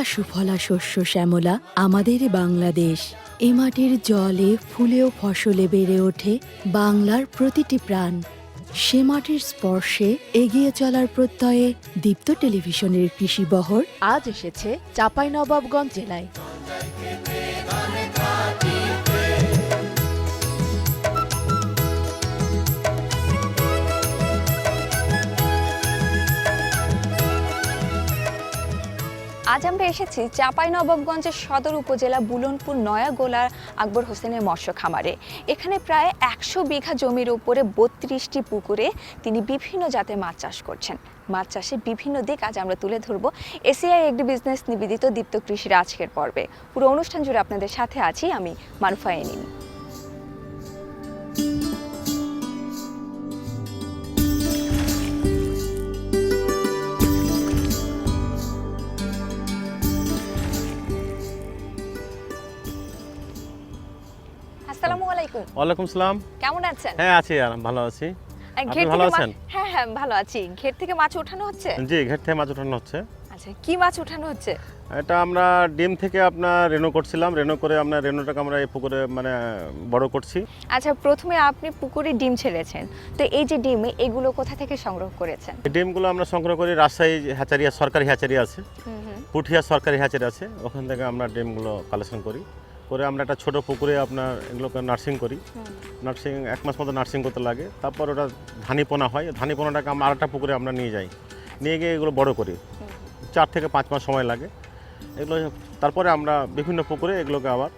সুজলা সুফলা শস্য শ্যামলা আমাদের বাংলাদেশ। এ মাটির জলে, ফুলেও ফসলে বেড়ে ওঠে বাংলার প্রতিটি প্রাণ। সে মাটির স্পর্শে এগিয়ে চলার প্রত্যয়ে দীপ্ত টেলিভিশনের কৃষি বহর আজ এসেছে চাঁপাইনবাবগঞ্জ জেলায়। আজ আমরা এসেছি চাঁপাইনবাবগঞ্জের সদর উপজেলা বুলনপুর নয়াগোলার আকবর হোসেনের মৎস্য খামারে এখানে প্রায় একশো বিঘা জমির উপরে বত্রিশটি পুকুরে তিনি বিভিন্ন জাতের মাছ চাষ করছেন। মাছ চাষে বিভিন্ন দিক আজ আমরা তুলে ধরব। এসিআই এগ্রি বিজনেস নিবেদিত দীপ্ত কৃষির আজকের পর্বে। পুরো অনুষ্ঠান জুড়ে আপনাদের সাথে আছি আমি মারুফা এনিন আলাইকুম। ওয়ালাইকুম সালাম। কেমন আছেন? হ্যাঁ আছি ভালো আছি। আপনি ভালো আছেন? হ্যাঁ হ্যাঁ ভালো আছি। ঘের থেকে মাছ ওঠানো হচ্ছে? জি ঘের থেকে মাছ ওঠানো হচ্ছে। আচ্ছা কি মাছ ওঠানো হচ্ছে? এটা আমরা ডিম থেকে আপনার রেনো করছিলাম। রেনো করে আমরা রেনোটাকে আমরা এই পুকুরে মানে বড় করছি। আচ্ছা প্রথমে আপনি পুকুরে ডিম ছেড়েছেন। তো এই যে ডিম এগুলো কোথা থেকে সংগ্রহ করেছেন? ডিমগুলো আমরা সংগ্রহ করি রাজশাহী হ্যাচারি সরকারি হ্যাচারি আছে। পুঠিয়া সরকারি হ্যাচারি আছে। ওখান থেকে আমরা ডিমগুলো কালেকশন করি। করে আমরা একটা ছোট পুকুরে আপনার এগুলোকে নার্সিং করি। নার্সিং এক মাস মতো নার্সিং করতে লাগে। তারপর ওটা ধানি পোনা হয়। ধানি পোনাটাকে আমরা আরেকটা পুকুরে আমরা নিয়ে যাই। নিয়ে গিয়ে এগুলো বড় করি। চার থেকে পাঁচ মাস সময় লাগে। এগুলো তারপরে আমরা বিভিন্ন পুকুরে এগুলোকে আবার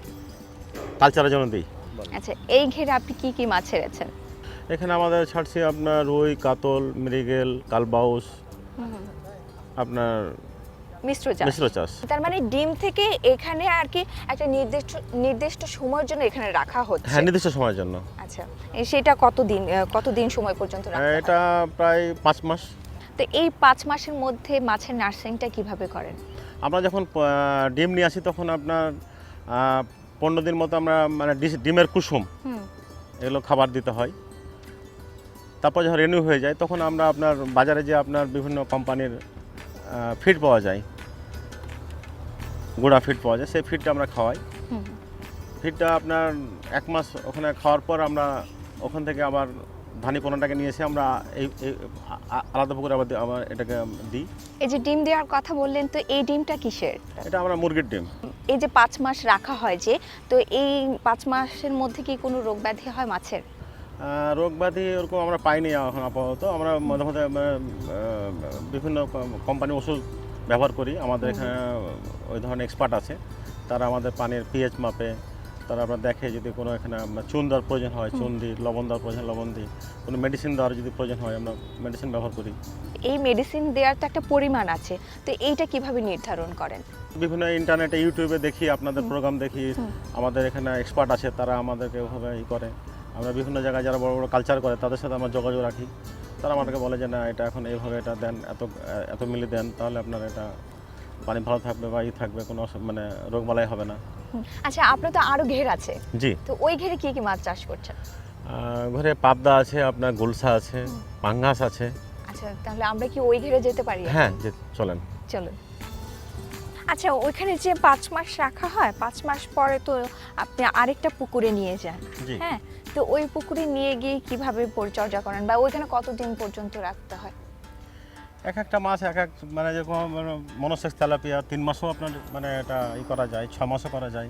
কালচারের জন্য দিই। আচ্ছা এই ঘেরে আপনি কি কি মাছ ছেড়েছেন? এখানে আমাদের ছাড়ছি আপনার রুই কাতল মৃগেল কালবাউস। আপনার মিশ্র চাষ। মিশ্র চাষ। তার মানে ডিম থেকে এখানে আর কি একটা নির্দিষ্ট নির্দিষ্ট সময়ের জন্য এখানে রাখা হচ্ছে। হ্যাঁ নির্দিষ্ট সময়ের জন্য। আচ্ছা সেটা কতদিন আহ, কতদিন সময় পর্যন্ত রাখতে হয়? এটা প্রায় পাঁচ মাস। তো এই পাঁচ মাসের মধ্যে মাছের নার্সিংটা কীভাবে করেন? আমরা যখন ডিম নিয়ে আসি তখন আপনার পনেরো দিন মতো আমরা মানে ডিমের কুসুম। এগুলো খাবার দিতে হয়। তারপর যখন রেনিউ হয়ে যায় তখন আমরা আপনার বাজারে যে আপনার বিভিন্ন কোম্পানির ফিড পাওয়া যায়। গুঁড়া ফিড পাওয়া যায় সেই ফিডটা আমরা খাওয়াই। ফিডটা আপনার এক মাস ওখানে খাওয়ার পর আমরা ওখান থেকে আবার ধানি পোনাটাকে নিয়ে এসে আমরা এই আলাদা পুকুরে আবার আবার এটাকে দিই। এই যে ডিম দেওয়ার কথা বললেন তো এই ডিমটা কিসের? এটা আমরা মুরগির ডিম। এই যে পাঁচ মাস রাখা হয় যে তো এই পাঁচ মাসের মধ্যে কি কোনো রোগ ব্যাধি হয় মাছের? রোগ ব্যাধি ওরকম আমরা পাইনি এখন আপাতত। আমরা মধ্যে মধ্যে বিভিন্ন কোম্পানি ওষুধ ব্যবহার করি। আমাদের এখানে ওই ধরনের এক্সপার্ট আছে। তারা আমাদের পানির পিএইচ মাপে তারা আমরা দেখে যদি কোনো এখানে চুন দেওয়ার প্রয়োজন হয় চুন দিই লবণ দেওয়ার প্রয়োজন লবণ দিই কোনো মেডিসিন দেওয়ার যদি প্রয়োজন হয় আমরা মেডিসিন ব্যবহার করি। এই মেডিসিন দেওয়ার তো একটা পরিমাণ আছে। তো এইটা কীভাবে নির্ধারণ করেন? বিভিন্ন ইন্টারনেটে ইউটিউবে দেখি আপনাদের প্রোগ্রাম দেখি। আমাদের এখানে এক্সপার্ট আছে তারা আমাদেরকে ওভাবে ই করে। আমরা বিভিন্ন জায়গায় যারা বড় বড় কালচার করে তাদের সাথে আমরা যোগাযোগ রাখি। তারা আমাদেরকে বলে যে না এটা এখন এইভাবে এটা দেন এত এত মিলি দেন তাহলে আপনার এটা পানি ভালো থাকবে বা ই থাকবে কোনো মানে রোগ বালাই হবে না। আচ্ছা আপনার তো আরও ঘের আছে। জি। তো ওই ঘেরে কি কি মাছ চাষ করছেন? ঘরে পাবদা আছে আপনার গুলসা আছে পাঙ্গাস আছে। আচ্ছা তাহলে আমরা কি ওই ঘেরে যেতে পারি? হ্যাঁ যে চলেন। চলুন। আচ্ছা ওইখানে যে পাঁচ মাস রাখা হয় পাঁচ মাস পরে তো আপনি আরেকটা পুকুরে নিয়ে যান। হ্যাঁ তো ওই পুকুরে নিয়ে গিয়ে কীভাবে পরিচর্যা করেন বা ওইখানে কতদিন পর্যন্ত রাখতে হয়? এক একটা মাছ এক এক মানে যেরকম মনোসেক্স তেলাপিয়া তিন মাসও আপনার মানে এটা ই করা যায় ছ মাসও করা যায়।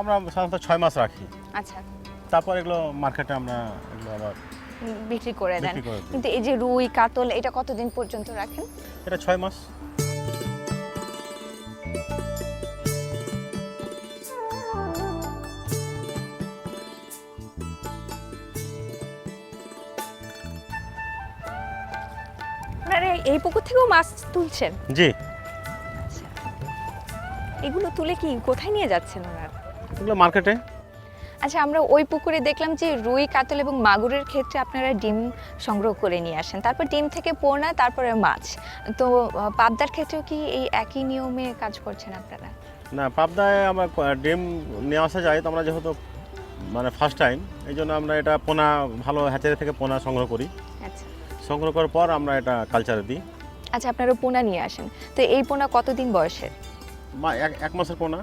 আমরা সাধারণত ছয় মাস রাখি। আচ্ছা। তারপর এগুলো মার্কেটে আমরা এগুলো আবার বিক্রি করে দেন। কিন্তু এই যে রুই কাতল এটা কতদিন পর্যন্ত রাখেন? এটা ছয় মাস। এই পুকুর থেকেও মাছ তুলছেন? জি। আচ্ছা। এগুলো তুলে কি কোথায় নিয়ে যাচ্ছেন ওনারা? এগুলো মার্কেটে। আচ্ছা আমরা ওই পুকুরে দেখলাম যে রুই কাতল এবং মাগুরের ক্ষেত্রে আপনারা ডিম সংগ্রহ করে নিয়ে আসেন। তারপর ডিম থেকে পোনা তারপরে মাছ। তো পাবদার ক্ষেত্রেও কি এই একই নিয়মে কাজ করছেন আপনারা? না পাবদায় আমরা ডিম নিয়ে আসা যায় তো আমরা যেহেতু মানে ফার্স্ট টাইম এই জন্য আমরা এটা পোনা ভালো হ্যাচারি থেকে পোনা সংগ্রহ করি। আচ্ছা। সংগ্রহ করার পর আমরা এটা কালচারে দিই। আচ্ছা আপনারা পোনা নিয়ে আসেন। তো এই পোনা কতদিন বয়সের? মা এক এক মাসের পোনা।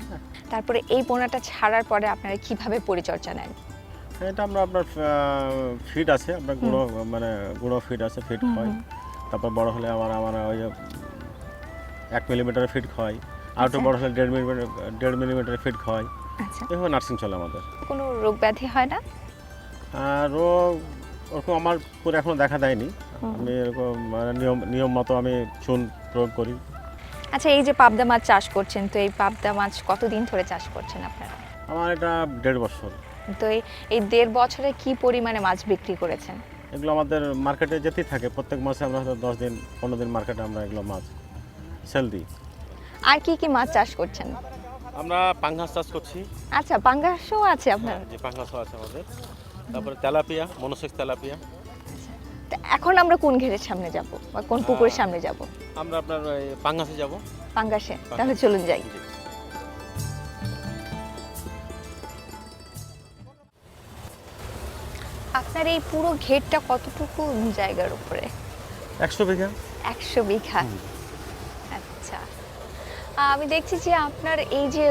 তারপরে এই পোনাটা ছাড়ার পরে আপনারা কীভাবে পরিচর্যা নেন? এটা আমরা আপনার ফিড আছে আপনার গুঁড়ো মানে গুঁড়ো ফিড আছে ফিড হয় তারপর বড় হলে আমার আমার ওই যে এক মিলিমিটারের ফিড হয় আর একটু আচ্ছা। বড় হলে দেড় মিলিমিটার দেড় ফিড খাওয়াই আচ্ছা। এভাবে নার্সিং চলে আমাদের। কোনো রোগ ব্যাধি হয় না? রোগ ওরকম আমার পুরো এখনও দেখা দেয়নি। আমি এরকম মানে নিয়ম নিয়ম মতো আমি চুন প্রয়োগ করি। আচ্ছা এই যে পাবদা মাছ চাষ করছেন তো এই পাবদা মাছ কতদিন ধরে চাষ করছেন আপনারা? আমার এটা দেড় বছর। তো এই এই দেড় বছরে কি পরিমাণে মাছ বিক্রি করেছেন? এগুলো আমাদের মার্কেটে যেতেই থাকে প্রত্যেক মাসে আমরা হয়তো দশ দিন পনেরো দিন মার্কেটে আমরা এগুলো মাছ সেল দিই। আর কি কি মাছ চাষ করছেন? আমরা পাঙ্গাস চাষ করছি। আচ্ছা পাঙ্গাসও আছে আপনার? যে পাঙ্গাসও আছে আমাদের। তারপরে তেলাপিয়া মনোসেক্স তেলাপিয়া। এখন আমরা কোন ঘেরের সামনে যাব? বা কোন পুকুরের সামনে যাব? আমরা আপনার পাঙ্গাসে যাব। পাঙ্গাসে? তাহলে চলুন যাই। আপনার এই পুরো ঘেরটা কতটুকু জায়গার উপরে? একশো বিঘা। একশো বিঘা? আচ্ছা। আমি দেখছি যে আপনার এই যে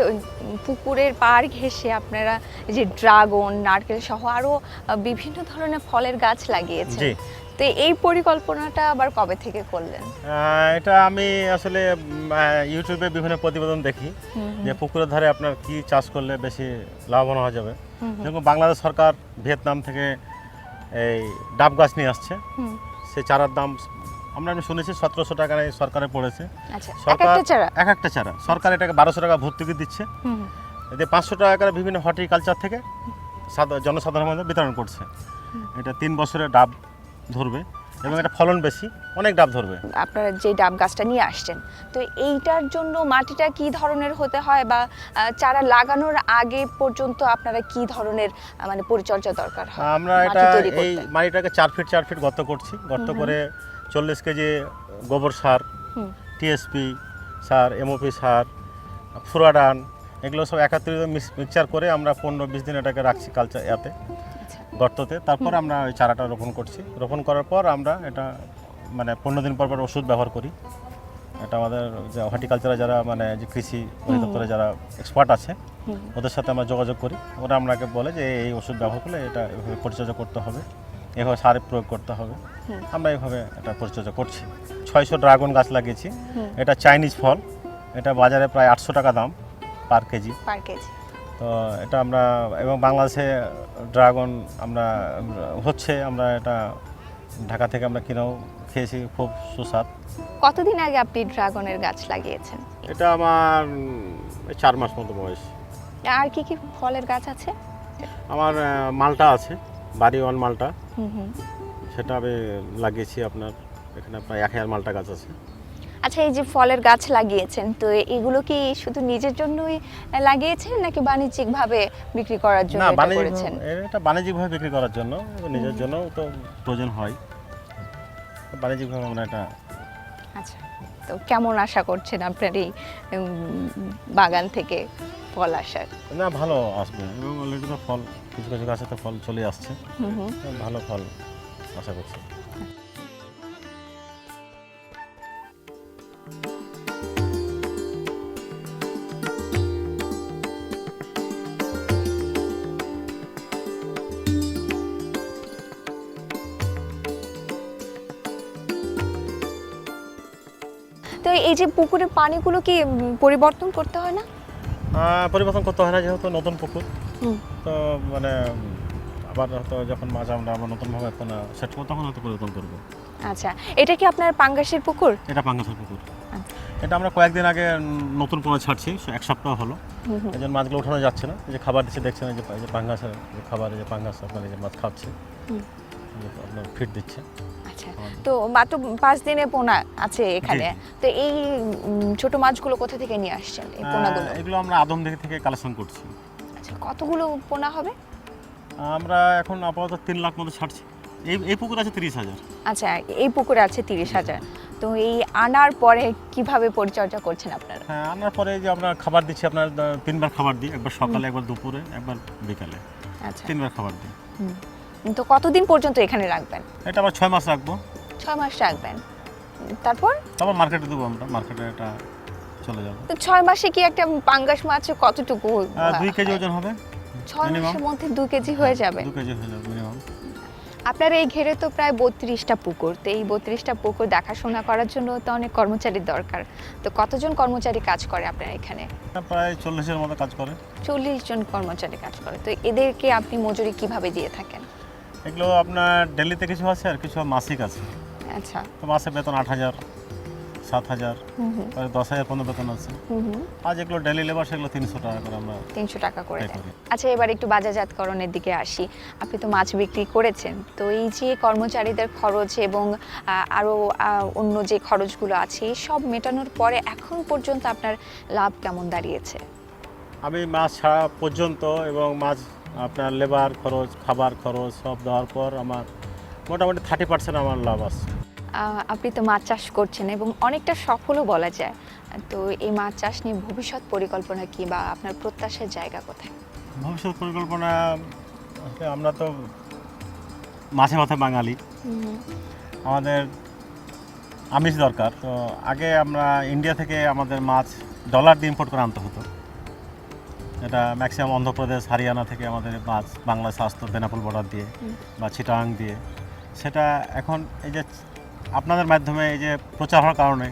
পুকুরের পাড় ঘেঁষে আপনারা যে ড্রাগন নারকেল সহ আরও আহ, বিভিন্ন ধরনের ফলের গাছ লাগিয়েছেন। তো এই পরিকল্পনাটা আবার কবে থেকে করলেন? এটা আমি আসলে ইউটিউবে বিভিন্ন প্রতিবেদন দেখি যে পুকুরের ধারে আপনার কি চাষ করলে বেশি লাভবান হওয়া যাবে। যেরকম বাংলাদেশ সরকার ভিয়েতনাম থেকে এই ডাব গাছ নিয়ে আসছে। সেই চারার দাম আমরা আমি শুনেছি সতেরোশো টাকা সরকারে পড়েছে। আচ্ছা এক সরকার একটা চারা? এক একটা চারা। সরকার এটাকে বারোশো টাকা ভর্তুকি দিচ্ছে। এতে পাঁচশো টাকা করে বিভিন্ন হর্টিকালচার থেকে সাধা- জনসাধারণের মধ্যে বিতরণ করছে। এটা তিন বছরের ডাব। ধরবে এবং এটা ফলন বেশি অনেক ডাব ধরবে। আপনারা যে ডাব গাছটা নিয়ে আসছেন তো এইটার জন্য মাটিটা কি ধরনের হতে হয় বা চারা লাগানোর আগে পর্যন্ত আপনারা কি ধরনের মানে পরিচর্যা দরকার হয়? আমরা এটা এই মাটিটাকে চার ফিট চার ফিট গর্ত করছি। গর্ত করে চল্লিশ কেজি গোবর সার টিএসপি সার এমওপি সার ফুরাডান এগুলো সব একাত্রিত মিক্সচার করে আমরা পনেরো বিশ দিন এটাকে রাখছি কালচার ইয়াতে। গর্ততে। তারপর আমরা ওই চারাটা রোপণ করছি। রোপণ করার পর আমরা এটা মানে পনেরো দিন পর পর ওষুধ ব্যবহার করি। এটা আমাদের যে হর্টিকালচারে যারা মানে যে কৃষি অধিদপ্তরে যারা এক্সপার্ট আছে ওদের সাথে আমরা যোগাযোগ করি। ওরা আপনাকে বলে যে এই ওষুধ ব্যবহার করলে এটা এভাবে পরিচর্যা করতে হবে। এভাবে সার প্রয়োগ করতে হবে। আমরা এইভাবে এটা পরিচর্যা করছি। ছয়শো ড্রাগন গাছ লাগিয়েছি। এটা চাইনিজ ফল। এটা বাজারে প্রায় আটশো টাকা দাম পার কেজি। পার কেজি। তো এটা আমরা এবং বাংলাদেশে ড্রাগন আমরা হচ্ছে আমরা এটা ঢাকা থেকে আমরা কিনেও খেয়েছি খুব সুস্বাদ। কতদিন আগে আপনি ড্রাগনের গাছ লাগিয়েছেন? এটা আমার চার মাস মতো বয়স। আর কি কি ফলের গাছ আছে? আমার মালটা আছে বাড়ি ওয়ান মালটা। হুম হুম। সেটা আমি লাগিয়েছি আপনার এখানে প্রায় এক হাজার মালটা গাছ আছে। আচ্ছা এই যে ফলের গাছ লাগিয়েছেন তো এগুলো কি শুধু নিজের জন্যই লাগিয়েছেন নাকি বাণিজ্যিকভাবে বিক্রি করার জন্য বাণিজ্যিক করেছেন? এটা বাণিজ্যিকভাবে বিক্রি করার জন্য নিজের জন্য তো প্রয়োজন হয়। বাণিজ্যিকভাবে আমরা এটা আচ্ছা তো কেমন আশা করছেন আপনার এই বাগান থেকে ফল আসার? না ভালো আসবে এবং অলরেডি তো ফল কিছু কিছু গাছে তো ফল চলে আসছে। ভালো ফল আশা করছি। তো এই যে পুকুরের পানিগুলো কি পরিবর্তন করতে হয় না? পরিবর্তন করতে হয় না যেহেতু নতুন পুকুর। তো মানে আবার হয়তো যখন মাছ আমরা আবার নতুনভাবে এখন সেট করব তখন হয়তো পরিবর্তন করব। আচ্ছা এটা কি আপনার পাঙ্গাসের পুকুর? এটা পাঙ্গাসের পুকুর। এটা আমরা কয়েকদিন আগে নতুন পোনা ছাড়ছি এক সপ্তাহ হলো। এই জন্য মাছগুলো উঠানো যাচ্ছে না। যে খাবার দিচ্ছে দেখছেন এই যে এই যে পাঙ্গাসের যে খাবার এই যে পাঙ্গাস আপনার এই যে মাছ খাচ্ছে আপনার ফিট দিচ্ছে। আচ্ছা তো মাত্র পাঁচ দিনে পোনা আছে এখানে। তো এই ছোট মাছগুলো কোথা থেকে নিয়ে আসছেন এই পোনাগুলো? এগুলো আমরা আদম দিকে থেকে কালেকশন করছি। আচ্ছা কতগুলো পোনা হবে? আমরা এখন আপাতত তিন লাখ মতো ছাড়ছি। এই এই পুকুর আছে তিরিশ হাজার। আচ্ছা এই পুকুরে আছে তিরিশ হাজার। তো এই আনার পরে কীভাবে পরিচর্যা করছেন আপনারা? হ্যাঁ আনার পরে যে আমরা খাবার দিচ্ছি আপনার তিনবার খাবার দিই একবার সকালে একবার দুপুরে একবার বিকালে। আচ্ছা। তিনবার খাবার দিই। হুম। তো কতদিন পর্যন্ত এখানে রাখবেন? এটা আবার ছয় মাস রাখব। ছয় মাস রাখবেন। তারপর? তারপর মার্কেটে দেবো আমরা মার্কেটে এটা চলে যাবে। তো ছয় মাসে কি একটা পাঙ্গাস মাছ কতটুকু দুই কেজি ওজন হবে ছয় মাসের মধ্যে দু কেজি হয়ে যাবে। দু কেজি হয়ে যাবে। আপনার এই ঘেরে তো প্রায় বত্রিশটা পুকুর। তো এই বত্রিশটা পুকুর দেখাশোনা করার জন্য তো অনেক কর্মচারীর দরকার। তো কতজন কর্মচারী কাজ করে আপনার এখানে? প্রায় চল্লিশের মতো কাজ করে। চল্লিশ জন কর্মচারী কাজ করে। তো এদেরকে আপনি মজুরি কীভাবে দিয়ে থাকেন? এগুলো আপনার ডেলিতে কিছু আছে আর কিছু মাসিক আছে। আচ্ছা। তো মাসে বেতন আট হাজার। সাত হাজার দশ হাজার পনেরো বেতন আছে। আর যেগুলো ডেলি লেবার সেগুলো তিনশো টাকা করে আমরা তিনশো টাকা করে। আচ্ছা এবার একটু বাজারজাতকরণের দিকে আসি। আপনি তো মাছ বিক্রি করেছেন তো এই যে কর্মচারীদের খরচ এবং আহ, আরও অন্য যে খরচগুলো আছে সব মেটানোর পরে এখন পর্যন্ত আপনার লাভ কেমন দাঁড়িয়েছে? আমি মাছ ছাড়া পর্যন্ত এবং মাছ আপনার লেবার খরচ খাবার খরচ সব দেওয়ার পর আমার মোটামুটি থার্টি পার্সেন্ট আমার লাভ আহ, আপনি তো মাছ চাষ করছেন এবং অনেকটা সফলও বলা যায়। তো এই মাছ চাষ নিয়ে ভবিষ্যৎ পরিকল্পনা কি বা আপনার প্রত্যাশার জায়গা কোথায়? ভবিষ্যৎ পরিকল্পনা আসলে আমরা তো মাছে মাথায় বাঙালি। আমাদের আমিষ দরকার। তো আগে আমরা ইন্ডিয়া থেকে আমাদের মাছ ডলার দিয়ে ইম্পোর্ট করে আনতে হতো। এটা ম্যাক্সিমাম অন্ধ্রপ্রদেশ হারিয়ানা থেকে আমাদের মাছ বাংলাদেশ আসতো বেনাপুল বর্ডার দিয়ে বা চিটাং দিয়ে। সেটা এখন এই যে আপনাদের মাধ্যমে এই যে প্রচার হওয়ার কারণে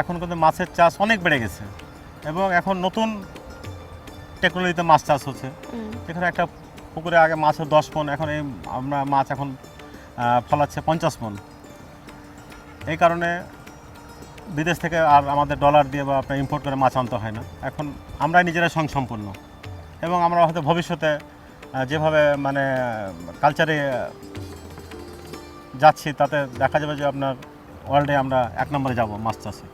এখন কিন্তু মাছের চাষ অনেক বেড়ে গেছে এবং এখন নতুন টেকনোলজিতে মাছ চাষ হচ্ছে। এখানে একটা পুকুরে আগে মাছ হতো দশ পন এখন এই আমরা মাছ এখন ফলাচ্ছে পঞ্চাশ পন। এই কারণে বিদেশ থেকে আর আমাদের ডলার দিয়ে বা আপনার ইম্পোর্ট করে মাছ আনতে হয় না। এখন আমরা নিজেরাই স্বয়ংসম্পূর্ণ এবং আমরা হয়তো ভবিষ্যতে যেভাবে মানে কালচারে যাচ্ছি তাতে দেখা যাবে যে আপনার ওয়ার্ল্ডে আমরা এক নম্বরে যাব মাছ চাষে।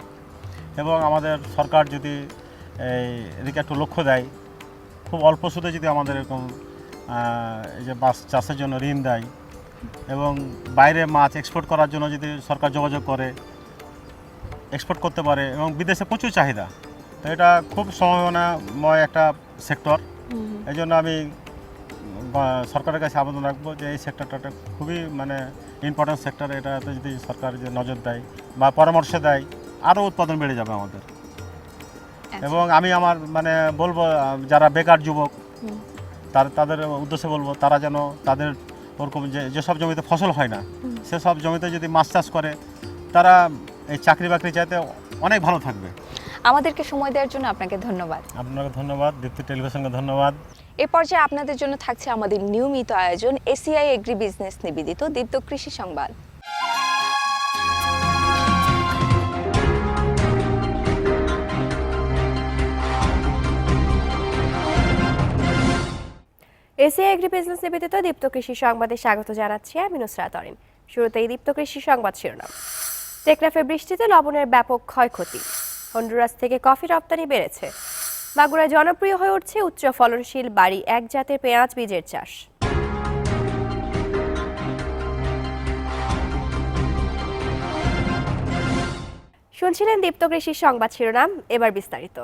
এবং আমাদের সরকার যদি এই এদিকে একটু লক্ষ্য দেয় খুব অল্প সুদে যদি আমাদের এরকম এই যে মাছ চাষের জন্য ঋণ দেয় এবং বাইরে মাছ এক্সপোর্ট করার জন্য যদি সরকার যোগাযোগ করে এক্সপোর্ট করতে পারে এবং বিদেশে প্রচুর চাহিদা তো এটা খুব সম্ভাবনাময় একটা সেক্টর এই জন্য আমি সরকারের কাছে আবেদন রাখব যে এই সেক্টরটা খুবই মানে ইম্পর্টেন্ট সেক্টর এটাতে যদি সরকার যে নজর দেয় বা পরামর্শ দেয় আরও উৎপাদন বেড়ে যাবে আমাদের। এবং আমি আমার মানে বলব যারা বেকার যুবক তার তাদের উদ্দেশ্যে বলব তারা যেন তাদের ওরকম যে যেসব জমিতে ফসল হয় না সেসব জমিতে যদি মাছ চাষ করে তারা এই চাকরি বাকরি চাইতে অনেক ভালো থাকবে। আমাদেরকে সময় দেওয়ার জন্য আপনাকে ধন্যবাদ। আপনাকে ধন্যবাদ দীপ্তি টেলিভিশনকে ধন্যবাদ। এ পর্যায়ে আপনাদের জন্য থাকছে আমাদের নিয়মিত আয়োজন এসিআই এগ্রি বিজনেস নিবেদিত দীপ্ত কৃষি সংবাদ। এসিআই এগ্রি বিজনেস নিবেদিত দীপ্ত কৃষি সংবাদে স্বাগত জানাচ্ছি আমি নুসরাত অরিন। শুরুতেই দীপ্ত কৃষি সংবাদ শিরোনাম। টেকনাফে বৃষ্টিতে লবণের ব্যাপক ক্ষয়ক্ষতি। হন্ডুরাস থেকে কফি রপ্তানি বেড়েছে। মাগুরায় জনপ্রিয় হয়ে উঠছে উচ্চ ফলনশীল বাড়ি, এক জাতের পেঁয়াজ, বীজের চাষ। শুনছিলেন দীপ্ত কৃষি সংবাদ শিরোনাম, এবার বিস্তারিত।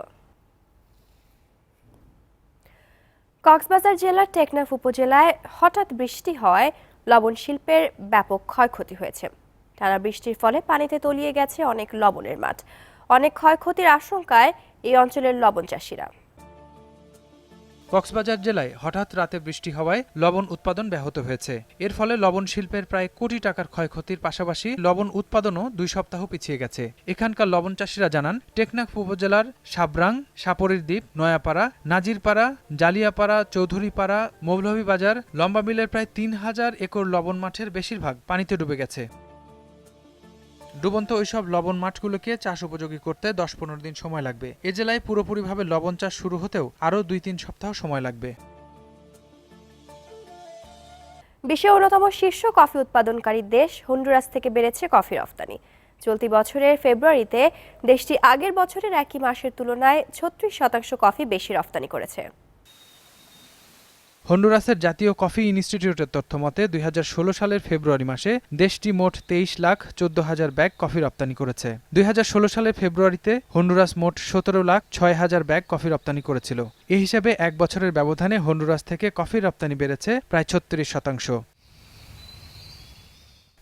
কক্সবাজার জেলার টেকনাফ উপজেলায় হঠাৎ বৃষ্টি হওয়ায় লবণ শিল্পের ব্যাপক ক্ষয়ক্ষতি হয়েছে। টানা বৃষ্টির ফলে পানিতে তলিয়ে গেছে অনেক লবণের মাঠ। অনেক ক্ষয়ক্ষতির আশঙ্কায় এই অঞ্চলের লবণ চাষিরা। কক্সবাজার জেলায় হঠাৎ রাতে বৃষ্টি হওয়ায় লবণ উৎপাদন ব্যাহত হয়েছে। এর ফলে লবণ শিল্পের প্রায় কোটি টাকার ক্ষয়ক্ষতির পাশাপাশি লবণ উৎপাদনও দুই সপ্তাহ পিছিয়ে গেছে। এখানকার লবণ চাষিরা জানান, টেকনাফ উপজেলার সাবরাং সাপরির দ্বীপ, নয়াপাড়া, নাজিরপাড়া, জালিয়াপাড়া, চৌধুরীপাড়া, মৌলভীবাজার, লম্বা মিলের প্রায় তিন হাজার একর লবণ মাঠের বেশিরভাগ পানিতে ডুবে গেছে। ডুবন্ত ওইসব লবণ মাঠগুলোকে চাষ উপযোগী করতে দশ পনেরো দিন সময় লাগবে। এ জেলায় পুরোপুরিভাবে লবণ চাষ শুরু হতেও আরও দুই তিন সপ্তাহ সময় লাগবে। বিশ্বের অন্যতম শীর্ষ কফি উৎপাদনকারী দেশ হন্ডুরাস থেকে বেড়েছে কফি রফতানি। চলতি বছরের ফেব্রুয়ারিতে দেশটি আগের বছরের একই মাসের তুলনায় ছত্রিশ শতাংশ কফি বেশি রফতানি করেছে। হন্ডুরাসের জাতীয় কফি ইনস্টিটিউটের তথ্য মতে দুই সালের ফেব্রুয়ারি মাসে দেশটি মোট তেইশ লাখ চোদ্দ হাজার ব্যাগ কফি রপ্তানি করেছে। দুই হাজার ষোলো সালের ফেব্রুয়ারিতে হন্ডুরাস মোট সতেরো লাখ ছয় হাজার ব্যাগ কফি রপ্তানি করেছিল। এ হিসাবে এক বছরের ব্যবধানে হন্ডুরাস থেকে কফি রপ্তানি বেড়েছে প্রায় ছত্রিশ শতাংশ।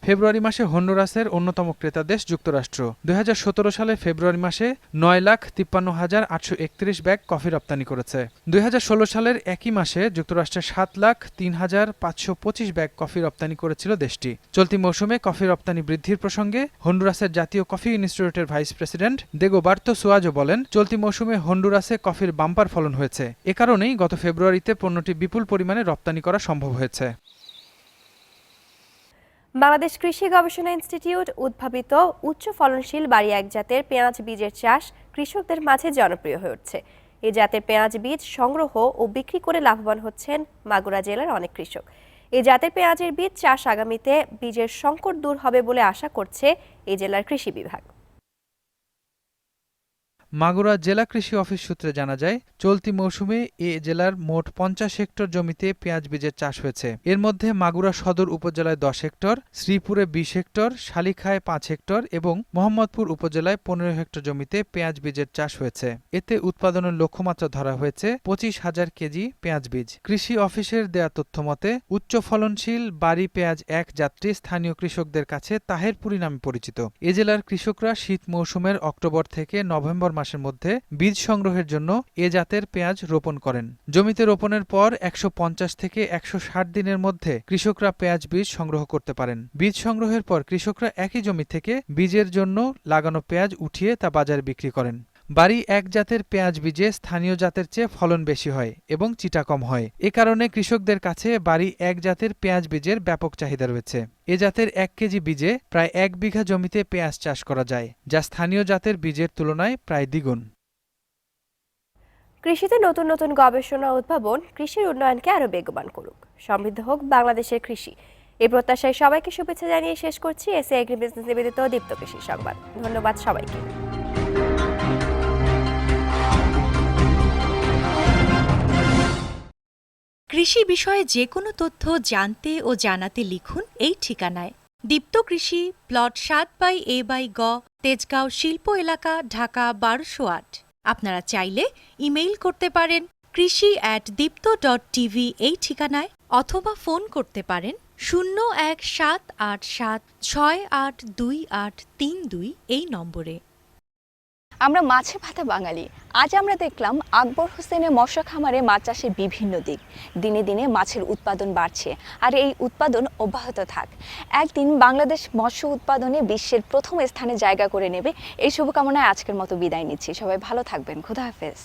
ফেব্রুয়ারি মাসে হন্ডুরাসের অন্যতম ক্রেতা দেশ যুক্তরাষ্ট্র। দুই হাজার সতেরো সালে ফেব্রুয়ারি মাসে নয় লাখ তিপ্পান্ন হাজার আটশো একত্রিশ ব্যাগ কফি রপ্তানি করেছে। দুই হাজার ষোলো সালের একই মাসে যুক্তরাষ্ট্রে সাত লাখ তিন হাজার পাঁচশো পঁচিশ ব্যাগ কফি রপ্তানি করেছিল দেশটি। চলতি মৌসুমে কফি রপ্তানি বৃদ্ধির প্রসঙ্গে হন্ডুরাসের জাতীয় কফি ইনস্টিটিউটের ভাইস প্রেসিডেন্ট দেগো বার্তো সুয়াজো বলেন, চলতি মৌসুমে হন্ডুরাসে কফির বাম্পার ফলন হয়েছে। এ কারণেই গত ফেব্রুয়ারিতে পণ্যটি বিপুল পরিমাণে রপ্তানি করা সম্ভব হয়েছে। বাংলাদেশ কৃষি গবেষণা ইনস্টিটিউট উদ্ভাবিত উচ্চ ফলনশীল বাড়ি এক জাতের পেঁয়াজ বীজের চাষ কৃষকদের মাঝে জনপ্রিয় হয়ে উঠছে। এ জাতের পেঁয়াজ বীজ সংগ্রহ ও বিক্রি করে লাভবান হচ্ছেন মাগুরা জেলার অনেক কৃষক। এ জাতের পেঁয়াজের বীজ চাষ আগামীতে বীজের সংকট দূর হবে বলে আশা করছে এই জেলার কৃষি বিভাগ। মাগুরা জেলা কৃষি অফিস সূত্রে জানা যায়, চলতি মৌসুমে এ জেলার মোট পঞ্চাশ হেক্টর জমিতে পেঁয়াজ বীজের চাষ হয়েছে। এর মধ্যে মাগুরা সদর উপজেলায় দশ হেক্টর, শ্রীপুরে বিশ হেক্টর, শালিখায় পাঁচ হেক্টর এবং মোহাম্মদপুর উপজেলায় পনেরো হেক্টর জমিতে পেঁয়াজ বীজের চাষ হয়েছে। এতে উৎপাদনের লক্ষ্যমাত্রা ধরা হয়েছে পঁচিশ হাজার কেজি পেঁয়াজ বীজ। কৃষি অফিসের দেয়া তথ্য মতে, উচ্চ ফলনশীল বাড়ি পেঁয়াজ এক যাত্রী স্থানীয় কৃষকদের কাছে তাহেরপুরি নামে পরিচিত। এ জেলার কৃষকরা শীত মৌসুমের অক্টোবর থেকে নভেম্বর মাসের মধ্যে বীজ সংগ্রহের জন্য এ জাতের পেঁয়াজ রোপণ করেন। জমিতে রোপণের পর একশো পঞ্চাশ থেকে একশো ষাট দিনের মধ্যে কৃষকরা পেঁয়াজ বীজ সংগ্রহ করতে পারেন। বীজ সংগ্রহের পর কৃষকরা একই জমি থেকে বীজের জন্য লাগানো পেঁয়াজ উঠিয়ে তা বাজারে বিক্রি করেন। বাড়ি এক জাতের পেঁয়াজ বীজে স্থানীয় জাতের চেয়ে ফলন বেশি হয় এবং চিটা কম হয়। এ কারণে কৃষকদের কাছে বাড়ি এক জাতের পেঁয়াজ বীজের ব্যাপক চাহিদা রয়েছে। এ জাতের এক কেজি বীজে প্রায় এক বিঘা জমিতে পেঁয়াজ চাষ করা যায়, যা স্থানীয় জাতের বীজের তুলনায় প্রায় দ্বিগুণ। কৃষিতে নতুন নতুন গবেষণা উদ্ভাবন কৃষির উন্নয়নকে আরও বেগবান করুক। সমৃদ্ধ হোক বাংলাদেশের কৃষি। এই প্রত্যাশায় সবাইকে শুভেচ্ছা জানিয়ে শেষ করছি এসে এগ্রি বিজনেস নিবেদিত দীপ্ত কৃষি সংবাদ। ধন্যবাদ সবাইকে। কৃষি বিষয়ে যে কোনো তথ্য জানতে ও জানাতে লিখুন এই ঠিকানায়। দীপ্ত কৃষি, প্লট সাত বাই এ বাই গ, তেজগাঁও শিল্প এলাকা, ঢাকা বারোশো আট। আপনারা চাইলে ইমেইল করতে পারেন কৃষি অ্যাট দীপ্ত ডট টিভি এই ঠিকানায় অথবা ফোন করতে পারেন শূন্য এক সাত আট সাত ছয় আট দুই আট তিন দুই এই নম্বরে। আমরা মাছে ভাতা বাঙালি। আজ আমরা দেখলাম আকবর হোসেনের মৎস্য খামারে মাছ চাষের বিভিন্ন দিক। দিনে দিনে মাছের উৎপাদন বাড়ছে, আর এই উৎপাদন অব্যাহত থাক। একদিন বাংলাদেশ মৎস্য উৎপাদনে বিশ্বের প্রথম স্থানে জায়গা করে নেবে। এই শুভকামনায় আজকের মতো বিদায় নিচ্ছি। সবাই ভালো থাকবেন। খুদা হাফেজ।